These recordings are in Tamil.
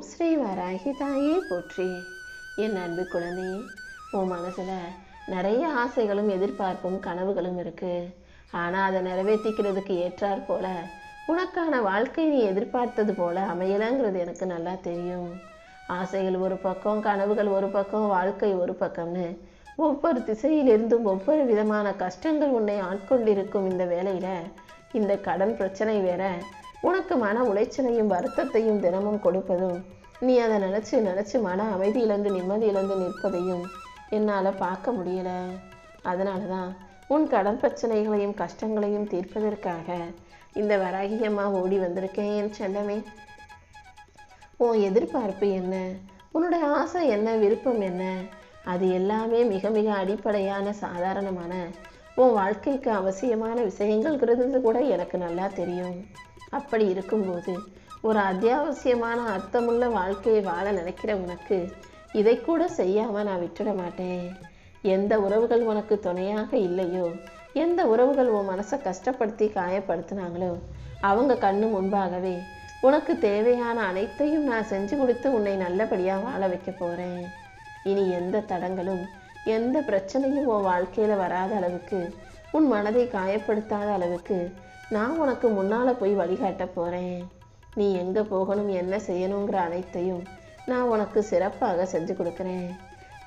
ஓம் ஸ்ரீ வராகி தாயே போற்றி. என் அன்பு குழந்தையே உன் மனசில் நிறைய ஆசைகளும் எதிர்பார்ப்பும் கனவுகளும் இருக்கு. ஆனால் அதை நிறைவேற்றிக்கிறதுக்கு ஏற்றாற் போல உனக்கான வாழ்க்கை நீ எதிர்பார்த்தது போல அமையலாங்கிறது எனக்கு நல்லா தெரியும். ஆசைகள் ஒரு பக்கம் கனவுகள் ஒரு பக்கம் வாழ்க்கை ஒரு பக்கம்னு ஒவ்வொரு திசையிலிருந்தும் ஒவ்வொரு விதமான கஷ்டங்கள் உன்னை ஆட்கொண்டிருக்கும் இந்த வேலையில் இந்த கடன் பிரச்சனை வேற உனக்கு மன உளைச்சலையும் வருத்தத்தையும் தினமும் கொடுப்பதும் நீ அதை நினைச்சு நினைச்சு மன அமைதியிலிருந்து நிம்மதியிலிருந்து நிற்பதையும் என்னால பார்க்க முடியல. அதனால தான் உன் கடன் பிரச்சனைகளையும் கஷ்டங்களையும் தீர்ப்பதற்காக இந்த வராகியம்மா ஓடி வந்திருக்கேன் என் செல்லமே. உன் எதிர்பார்ப்பு என்ன? உன்னுடைய ஆசை என்ன? விருப்பம் என்ன? அது எல்லாமே மிக மிக அடிப்படையான சாதாரணமான உன் வாழ்க்கைக்கு அவசியமான விஷயங்கள் கூட எனக்கு நல்லா தெரியும். அப்படி இருக்கும்போது ஒரு அத்தியாவசியமான அர்த்தமுள்ள வாழ்க்கையை வாழ நினைக்கிற உனக்கு இதை கூட செய்யாமல் நான் விட்டுட மாட்டேன். எந்த உறவுகள் உனக்கு துணையாக இல்லையோ எந்த உறவுகள் உன் மனசை கஷ்டப்படுத்தி காயப்படுத்தினாங்களோ அவங்க கண்ணு முன்பாகவே உனக்கு தேவையான அனைத்தையும் நான் செஞ்சு கொடுத்து உன்னை நல்லபடியாக வாழ வைக்க போகிறேன் இனி எந்த தடங்களும் எந்த பிரச்சனையும் உன் வாழ்க்கையில் வராத அளவுக்கு உன் மனதை காயப்படுத்தாத அளவுக்கு நான் உனக்கு முன்னால் போய் வழிகாட்ட போகிறேன் நீ எங்கே போகணும் என்ன செய்யணுங்கிற அனைத்தையும் நான் உனக்கு சிறப்பாக செஞ்சு கொடுக்குறேன்.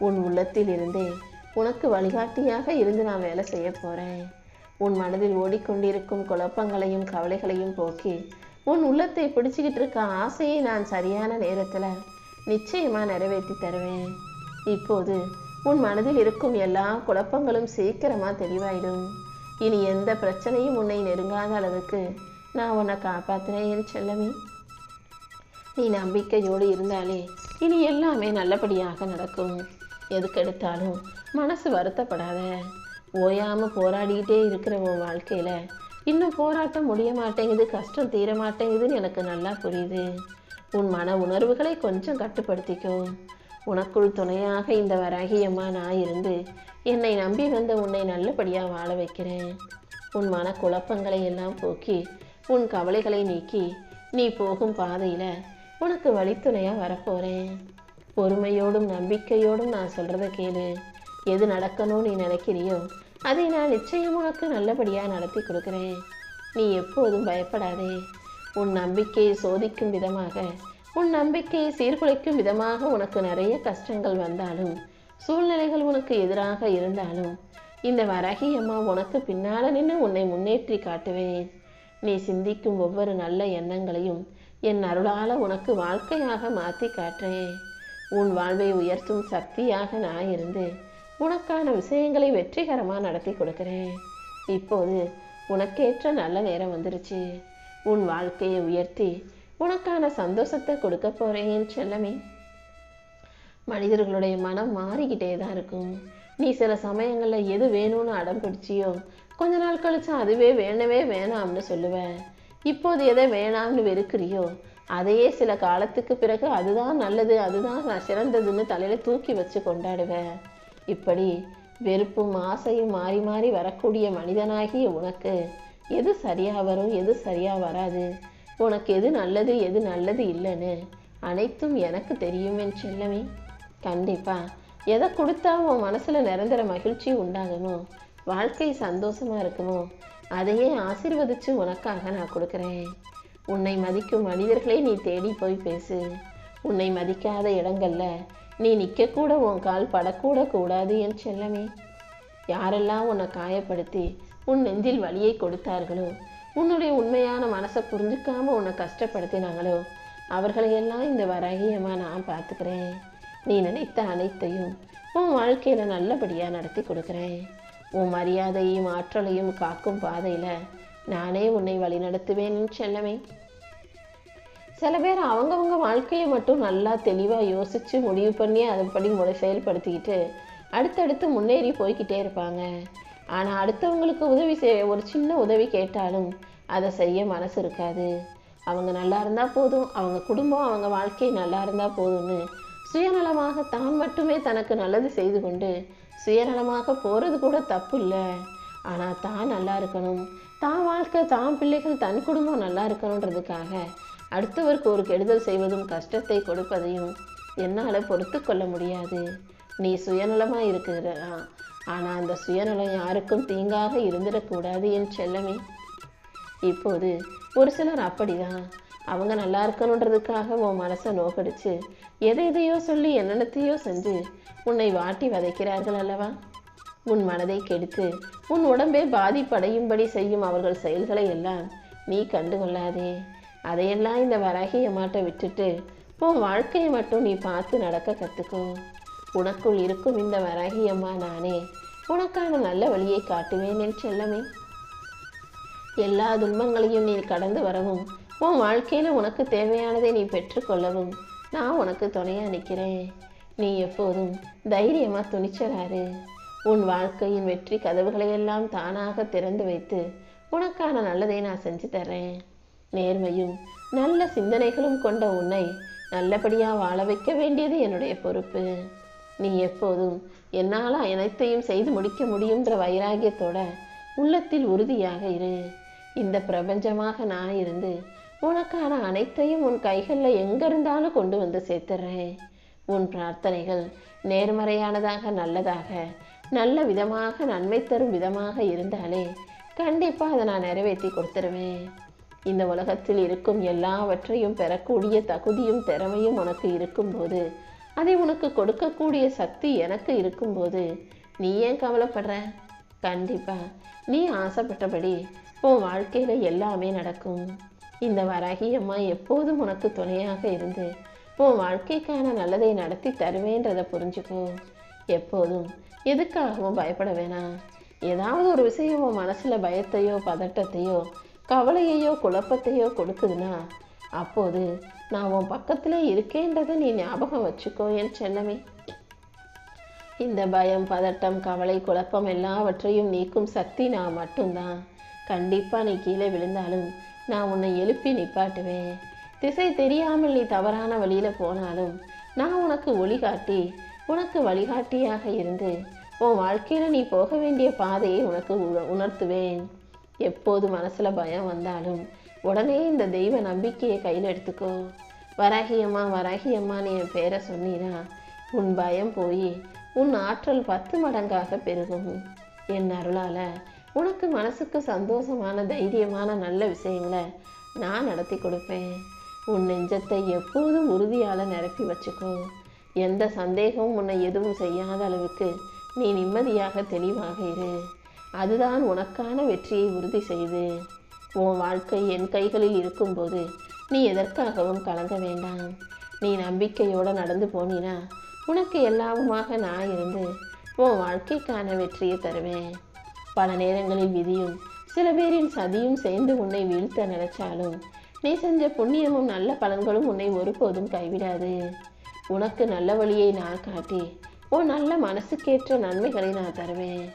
உன் உள்ளத்தில் இருந்தே உனக்கு வழிகாட்டியாக இருந்து நான் வேலை செய்ய போகிறேன் உன் மனதில் ஓடிக்கொண்டிருக்கும் குழப்பங்களையும் கவலைகளையும் போக்கி உன் உள்ளத்தை பிடிச்சிக்கிட்டு இருக்க ஆசையை நான் சரியான நேரத்தில் நிச்சயமாக நிறைவேற்றி தருவேன். இப்போது உன் மனதில் இருக்கும் எல்லா குழப்பங்களும் சீக்கிரமாக தெளிவாயிடும். இனி எந்த பிரச்சனையும் உன்னை நெருங்காத அளவுக்கு நான் உன்னை காப்பாத்துறேன் என் செல்லமே. நீ நம்பிக்கையோடு இருந்தாலே இனி எல்லாமே நல்லபடியாக நடக்கும். எதுக்கெடுத்தாலும் மனசு வருத்தப்படாத. ஓயாமல் போராடிக்கிட்டே இருக்கிற உன் வாழ்க்கையில் இன்னும் போராட்டம் முடிய மாட்டேங்குது கஷ்டம் தீர மாட்டேங்குதுன்னு எனக்கு நல்லா புரியுது. உன் மன உணர்வுகளை கொஞ்சம் கட்டுப்படுத்திக்கோ. உனக்குள் துணையாக இந்த வராகியம்மா நான் இருந்து என்னை நம்பி வந்த உன்னை நல்லபடியாக வாழ வைக்கிறேன். உன் மன குழப்பங்களை எல்லாம் போக்கி உன் கவலைகளை நீக்கி நீ போகும் பாதையில் உனக்கு வழித்துணையாக வரப்போகிறேன் பொறுமையோடும் நம்பிக்கையோடும் நான் சொல்கிறத கேளு. எது நடக்கணும்னு நீ நினைக்கிறியோ அதை நான் நிச்சயம் உனக்கு நல்லபடியாக நடத்தி கொடுக்குறேன். நீ எப்போதும் பயப்படாதே. உன் நம்பிக்கையை சோதிக்கும் விதமாக உன் நம்பிக்கையை சீர்குலைக்கும் விதமாக உனக்கு நிறைய கஷ்டங்கள் வந்தாலும் சூழ்நிலைகள் உனக்கு எதிராக இருந்தாலும் இந்த வரகி அம்மா உனக்கு பின்னால நின்று உன்னை முன்னேற்றி காட்டுவேன் நீ சிந்திக்கும் ஒவ்வொரு நல்ல எண்ணங்களையும் என் அருளால உனக்கு வாழ்க்கையாக மாற்றி காட்டுறேன் உன் வாழ்வை உயர்த்தும் சக்தியாக நான் இருந்து உனக்கான விஷயங்களை வெற்றிகரமாக நடத்தி கொடுக்கிறேன் இப்போது உனக்கேற்ற நல்ல நேரம் வந்துருச்சு. உன் வாழ்க்கையை உயர்த்தி உனக்கான சந்தோஷத்தை கொடுக்க போறேன் செல்லமே. மனிதர்களுடைய மனம் மாறிக்கிட்டே தான் இருக்கும். நீ சில சமயங்களில் எது வேணும்னு அடம் பிடிச்சியோ கொஞ்ச நாள் கழிச்சு அதுவே வேணவே வேணாம்னு சொல்லுவேன் இப்போது எதை வேணாம்னு வெறுக்கிறியோ அதையே சில காலத்துக்கு பிறகு அதுதான் நல்லது அதுதான் நான் சிறந்ததுன்னு தலையில் தூக்கி வச்சு கொண்டாடுவேன் இப்படி வெறுப்பும் ஆசையும் மாறி மாறி வரக்கூடிய மனிதனாகிய உனக்கு எது சரியாக வரும் எது சரியாக வராது? உனக்கு எது நல்லது எது நல்லது இல்லைன்னு அனைத்தும் எனக்கு தெரியுமே செல்லமே. கண்டிப்பா. எதை கொடுத்தா உன் மனசில் நிரந்தர மகிழ்ச்சி உண்டாகுமோ வாழ்க்கை சந்தோஷமாக இருக்குமோ அதையே ஆசீர்வதிச்சு உனக்காக நான் கொடுக்குறேன். உன்னை மதிக்கும் மனிதர்களை நீ தேடி போய் பேசு. உன்னை மதிக்காத இடங்களில் நீ நிற்கக்கூட உன் கால் படக்கூட கூடாது என் செல்லமே. யாரெல்லாம் உன்னை காயப்படுத்தி உன் நெஞ்சில் வலியை கொடுத்தார்களோ உன்னுடைய உண்மையான மனசை புரிஞ்சுக்காமல் உன்னை கஷ்டப்படுத்தினாங்களோ அவர்களையெல்லாம் இந்த வரகியமாக நான் பார்த்துக்கிறேன். நீ நினைத்த அனைத்தையும் உன் வாழ்க்கையில் நல்லபடியாக நடத்தி கொடுக்குறேன். உன் மரியாதையும் ஆற்றலையும் காக்கும் பாதையில் நானே உன்னை வழிநடத்துவேன் என் செல்லமே. சில பேர் அவங்கவங்க வாழ்க்கையை மட்டும் நல்லா தெளிவாக யோசித்து முடிவு பண்ணி அதன்படி முறை செயல்படுத்திக்கிட்டு அடுத்தடுத்து முன்னேறி போய்கிட்டே இருப்பாங்க. ஆனால் அடுத்தவங்களுக்கு உதவி செய் ஒரு சின்ன உதவி கேட்டாலும் அதை செய்ய மனசு இருக்காது. அவங்க நல்லா இருந்தால் போதும். அவங்க குடும்பம் அவங்க வாழ்க்கை நல்லா இருந்தால் போதும்னு சுயநலமாக தான் மட்டுமே தனக்கு நல்லது செய்து கொண்டு சுயநலமாக போகிறது கூட தப்பு இல்லை. ஆனால் தான் நல்லா இருக்கணும். தான் வாழ்க்கை தான் பிள்ளைகள் தன் குடும்பம் நல்லா இருக்கணுன்றதுக்காக அடுத்தவருக்கு ஒரு கெடுதல் செய்வதும் கஷ்டத்தை கொடுப்பதையும் என்னால் பொறுத்து கொள்ள முடியாது. நீ சுயநலமாக இருக்கிறா ஆனால் அந்த சுயநலம் யாருக்கும் தீங்காக இருந்திடக்கூடாது என் செல்லமே. இப்போது ஒரு சிலர் அப்படிதான். அவங்க நல்லா இருக்கணுன்றதுக்காக உன் மனசை நோக்கடிச்சு எதை எதையோ சொல்லி என்னென்னத்தையோ செஞ்சு உன்னை வாட்டி வதைக்கிறார்கள் அல்லவா? உன் மனதை கெடுத்து உன் உடம்பே பாதிப்படையும்படி செய்யும் அவர்கள் செயல்களை எல்லாம் நீ கண்டுகொள்ளாதே. அதையெல்லாம் இந்த வராகிய மாட்டை விட்டுட்டு உன் வாழ்க்கையை மட்டும் நீ பார்த்து நடக்க கற்றுக்கோ உனக்குள் இருக்கும் இந்த வராகியம்மா நானே உனக்கான நல்ல வழியை காட்டுவேன் என் செல்லமே. எல்லா துன்பங்களையும் நீ கடந்து வரவும் உன் வாழ்க்கையில் உனக்கு தேவையானதை நீ பெற்றுக்கொள்ளவும் நான் உனக்கு துணையா நிற்கிறேன் நீ எப்போதும் தைரியமாக துணிச்சலாரு. உன் வாழ்க்கையின் வெற்றி கதவுகளையெல்லாம் தானாக திறந்து வைத்து உனக்கான நல்லதை நான் செஞ்சு தர்றேன். நேர்மையும் நல்ல சிந்தனைகளும் கொண்ட உன்னை நல்லபடியாக வாழ வைக்க வேண்டியது என்னுடைய பொறுப்பு. நீ எப்போதும் என்னால் அனைத்தையும் செய்து முடிக்க முடியுன்ற வைராகியத்தோட உள்ளத்தில் உறுதியாக இரு. இந்த பிரபஞ்சமாக நான் இருந்து உனக்கான அனைத்தையும் உன் கைகளில் எங்கிருந்தாலும் கொண்டு வந்து சேர்த்துறேன். உன் பிரார்த்தனைகள் நேர்மறையானதாக நல்லதாக நல்ல விதமாக நன்மை தரும் விதமாக இருந்தாலே கண்டிப்பாக அதை நான் நிறைவேற்றி கொடுத்துருவேன். இந்த உலகத்தில் இருக்கும் எல்லாவற்றையும் பெறக்கூடிய தகுதியும் திறமையும் உனக்கு இருக்கும்போது அதை உனக்கு கொடுக்கக்கூடிய சக்தி எனக்கு இருக்கும்போது நீ ஏன் கவலைப்படுற? கண்டிப்பாக நீ ஆசைப்பட்டபடி உன் வாழ்க்கையில் எல்லாமே நடக்கும். இந்த வராகி அம்மா எப்போதும் உனக்கு துணையாக இருந்து உன் வாழ்க்கைக்கான நல்லதை நடத்தி தருவேன்றதை புரிஞ்சுக்கோ. எப்போதும் எதுக்காகவும் பயப்பட வேணாம் ஏதாவது ஒரு விஷயம் உன் மனசில் பயத்தையோ பதட்டத்தையோ கவலையையோ குழப்பத்தையோ கொடுக்குதுன்னா அப்போது நான் உன் பக்கத்தில் இருக்கேன்றதை நீ ஞாபகம் வச்சுக்கோ என் செல்லமே. இந்த பயம் பதட்டம் கவலை குழப்பம் எல்லாவற்றையும் நீக்கும் சக்தி நான் மட்டும்தான். கண்டிப்பாக நீ கீழே விழுந்தாலும் நான் உன்னை எழுப்பி நிப்பாட்டுவேன். திசை தெரியாமல் நீ தவறான வழியில் போனாலும் நான் உனக்கு ஒளிகாட்டி உனக்கு வழிகாட்டியாக இருந்து உன் வாழ்க்கையில் நீ போக வேண்டிய பாதையை உனக்கு உண- உணர்த்துவேன். எப்போது மனசில் பயம் வந்தாலும் உடனே இந்த தெய்வ நம்பிக்கையை கையில் எடுத்துக்கோ. வராகியம்மா வராகியம்மா நீ என் பேரை சொன்னீனா உன் பயம் போய் உன் ஆற்றல் பத்து மடங்காக பெருகும். என் அருளால் உனக்கு மனசுக்கு சந்தோஷமான தைரியமான நல்ல விஷயங்களை நான் நடத்தி கொடுப்பேன். உன் நெஞ்சத்தை எப்போதும் உறுதியால் நிரப்பி வச்சுக்கோ. எந்த சந்தேகமும் உன்னை எதுவும் செய்யாத அளவுக்கு நீ நிம்மதியாக தெளிவாக இரு. அதுதான் உனக்கான வெற்றியை உறுதி செய்து. உன் வாழ்க்கை என் கைகளில் இருக்கும்போது நீ எதற்காகவும் கலங்க வேண்டாம். நீ நம்பிக்கையோடு நடந்து போனினா உனக்கு எல்லாமுமாக நான் இருந்து உன் வாழ்க்கைக்கான வெற்றியை தருவேன். பல நேரங்களில் விதியும் சில பேரின் சதியும் சேர்ந்து உன்னை வீழ்த்த நினைச்சாலும் நீ செஞ்ச புண்ணியமும் நல்ல பலன்களும் உன்னை ஒருபோதும் கைவிடாது. உனக்கு நல்ல வழியை நான் காட்டி உன் நல்ல மனசுக்கேற்ற நன்மைகளை நான் தருவேன்.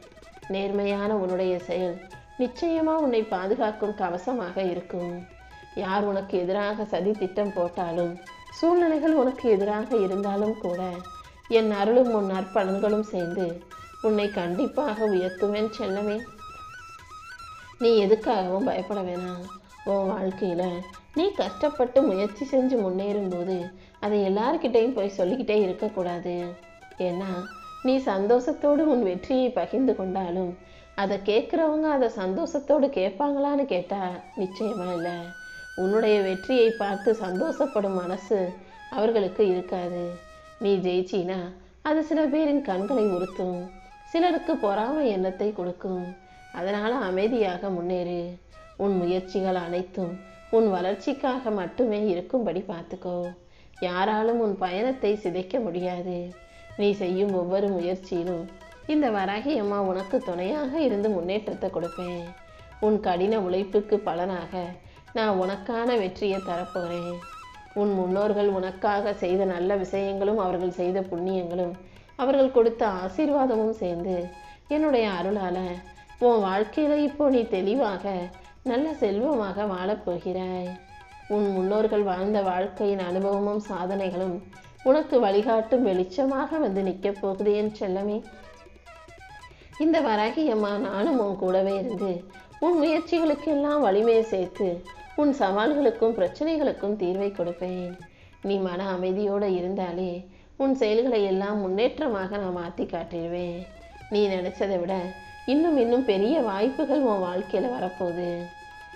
நேர்மையான உன்னுடைய செயல் நிச்சயமாக உன்னை பாதுகாக்கும் கவசமாக இருக்கும். யார் உனக்கு எதிராக சதி திட்டம் போட்டாலும் சூழ்நிலைகள் உனக்கு எதிராக இருந்தாலும் கூட என் அருளும் உன் நற்பலன்களும் சேர்ந்து உன்னை கண்டிப்பாக உயர்த்துவேன் செல்லவே நீ எதுக்காகவும் பயப்பட வேணாம். உன் வாழ்க்கையில் நீ கஷ்டப்பட்டு முயற்சி செஞ்சு முன்னேறும்போது அதை எல்லார்கிட்டையும் போய் சொல்லிக்கிட்டே இருக்கக்கூடாது. ஏன்னா நீ சந்தோஷத்தோடு உன் வெற்றியை பகிர்ந்து கொண்டாலும் அதை கேட்குறவங்க அதை சந்தோஷத்தோடு கேட்பாங்களான்னு கேட்டால் நிச்சயமாக இல்லை. உன்னுடைய வெற்றியை பார்த்து சந்தோஷப்படும் மனசு அவர்களுக்கு இருக்காது. நீ ஜெயிச்சினா அது சில பேரின் கண்களை உறுத்தும். சிலருக்கு பொறாமை எண்ணத்தை கொடுக்கும். அதனால் அமைதியாக முன்னேறு. உன் முயற்சிகள் அனைத்தும் உன் வளர்ச்சிக்காக மட்டுமே இருக்கும்படி பார்த்துக்கோ. யாராலும் உன் பயணத்தை சிதைக்க முடியாது. நீ செய்யும் ஒவ்வொரு முயற்சியிலும் இந்த வராகி அம்மா உனக்கு துணையாக இருந்து முன்னேற்றத்தை கொடுப்பேன். உன் கடின உழைப்புக்கு பலனாக நான் உனக்கான வெற்றியை தரப்போகிறேன் உன் முன்னோர்கள் உனக்காக செய்த நல்ல விஷயங்களும் அவர்கள் செய்த புண்ணியங்களும் அவர்கள் கொடுத்த ஆசீர்வாதமும் சேர்ந்து என்னுடைய அருளால உன் வாழ்க்கையில இப்போ நீ தெளிவாக நல்ல செல்வமாக வாழப் போகிறாய். உன் முன்னோர்கள் வாழ்ந்த வாழ்க்கையின் அனுபவமும் சாதனைகளும் உனக்கு வழிகாட்டும் வெளிச்சமாக வந்து நிற்கப் போகுது என் செல்லமே. இந்த வராகி அம்மா நானும் உன் கூடவே இருந்து உன் முயற்சிகளுக்கெல்லாம் வலிமையை சேர்த்து உன் சவால்களுக்கும் பிரச்சனைகளுக்கும் தீர்வை கொடுப்பேன். நீ மன அமைதியோடு இருந்தாலே உன் செயல்களை எல்லாம் முன்னேற்றமாக நான் மாற்றி காட்டிடுவேன். நீ நினச்சதை விட இன்னும் இன்னும் பெரிய வாய்ப்புகள் உன் வாழ்க்கையில் வரப்போகுது.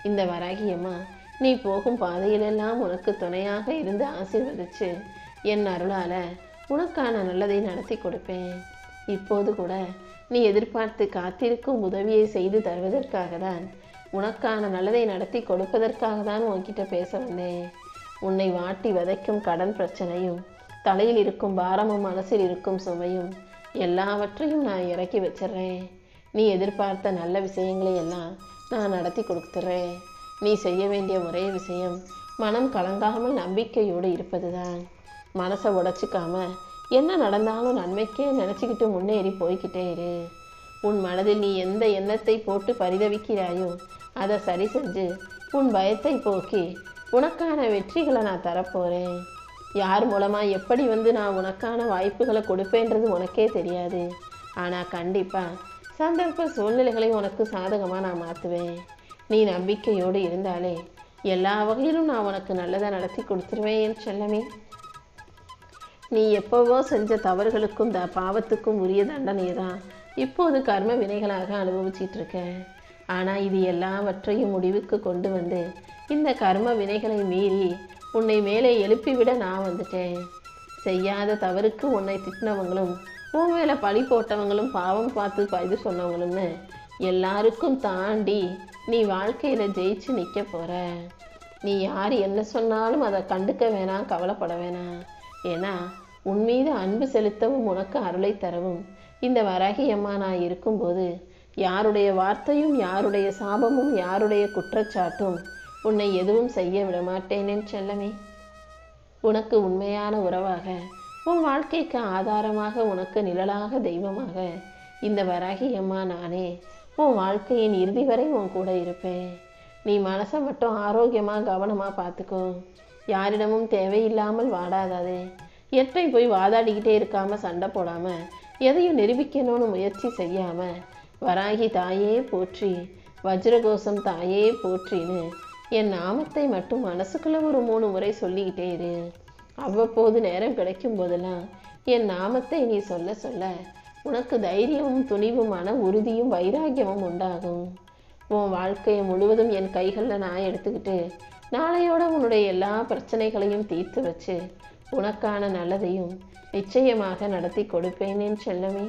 இந்த வராகியம்மா நீ போகும் பாதையிலெல்லாம் உனக்கு துணையாக இருந்து ஆசீர்வதிச்சு என் அருளால் உனக்கான நல்லதை நடத்தி கொடுப்பேன். இப்போது கூட நீ எதிர்பார்த்து காத்திருக்கும் உதவியை செய்து தருவதற்காக தான் உனக்கான நல்லதை நடத்தி கொடுப்பதற்காக தான் உன்கிட்ட பேச வந்தேன். உன்னை வாட்டி வதைக்கும் கடன் பிரச்சனையும் தலையில் இருக்கும் பாரமும் மனசில் இருக்கும் சுமையும் எல்லாவற்றையும் நான் இறக்கி வச்சிடுறேன். நீ எதிர்பார்த்த நல்ல விஷயங்களை எல்லாம் நான் நடத்தி கொடுத்துட்றேன். நீ செய்ய வேண்டிய ஒரே விஷயம் மனம் கலங்காமல் நம்பிக்கையோடு இருப்பது தான் மனசை உடச்சிக்காம என்ன நடந்தாலும் நன்மைக்கே நினச்சிக்கிட்டு முன்னேறி போய்கிட்டே இரு. உன் மனதில் நீ எந்த எண்ணத்தை போட்டு பரிதவிக்கிறாயோ அதை சரி செஞ்சு உன் பயத்தை போக்கி உனக்கான வெற்றிகளை நான் தரப்போகிறேன் யார் மூலமாக எப்படி வந்து நான் உனக்கான வாய்ப்புகளை கொடுப்பேன்றது உனக்கே தெரியாது. ஆனால் கண்டிப்பாக சந்தர்ப்ப சூழ்நிலைகளை உனக்கு சாதகமாக நான் மாற்றுவேன் நீ நம்பிக்கையோடு இருந்தாலே எல்லா வகையிலும் நான் உனக்கு நல்லதாக நடத்தி கொடுத்துருவேன் என் செல்லமே. நீ எப்போவோ செஞ்ச தவறுகளுக்கும் த பாவத்துக்கும் உரிய தண்டனையை தான் இப்போது கர்ம வினைகளாக அனுபவிச்சிட்டு இருக்க ஆனால் இது எல்லாவற்றையும் முடிவுக்கு கொண்டு வந்து இந்த கர்ம வினைகளை மீறி உன்னை மேலே எழுப்பிவிட நான் வந்துட்டேன். செய்யாத தவறுக்கு உன்னை திட்டினவங்களும் உன் மேலே பழி போட்டவங்களும் பாவம் பார்த்து ப- இது சொன்னவங்களும்னு எல்லாருக்கும் தாண்டி நீ வாழ்க்கையில் ஜெயிச்சு நிற்க போகிற நீ யார் என்ன சொன்னாலும் அதை கண்டுக்க வேணாம் கவலைப்பட வேணாம். ஏன்னா உன் மீது அன்பு செலுத்தவும் உனக்கு அருளை தரவும் இந்த வரகியம்மா நான் இருக்கும்போது யாருடைய வார்த்தையும் யாருடைய சாபமும் யாருடைய குற்றச்சாட்டும் உன்னை எதுவும் செய்ய விட மாட்டேனேன் செல்லமே. உனக்கு உண்மையான உறவாக உன் வாழ்க்கைக்கு ஆதாரமாக உனக்கு நிழலாக தெய்வமாக இந்த வராகி அம்மா நானே. உன் வாழ்க்கையின் இறுதி வரை உன் கூட இருப்பேன். நீ மனசை மட்டும் ஆரோக்கியமாக கவனமாக பார்த்துக்கோ. யாரிடமும் தேவையில்லாமல் வாடாதாதே. எட்டை போய் வாதாடிக்கிட்டே இருக்காமல் சண்டை போடாமல் எதையும் நிரூபிக்கணும்னு முயற்சி செய்யாமல் வராகி தாயே போற்றி வஜ்ரகோசம் தாயே போற்றின்னு என் நாமத்தை மட்டும் மனசுக்குள்ள ஒரு மூணு முறை சொல்லிக்கிட்டே இரு. அவ்வப்போது நேரம் கிடைக்கும் போதெல்லாம் என் நாமத்தை நீ சொல்ல சொல்ல உனக்கு தைரியமும் துணிவுமான உறுதியும் வைராக்கியமும் உண்டாகும். உன் வாழ்க்கையை முழுவதும் என் கைகளில் நான் எடுத்துக்கிட்டு நாளையோட உன்னுடைய எல்லா பிரச்சனைகளையும் தீர்த்து வச்சு உனக்கான நல்லதையும் நிச்சயமாக நடத்தி கொடுப்பேனேன் செல்லமே.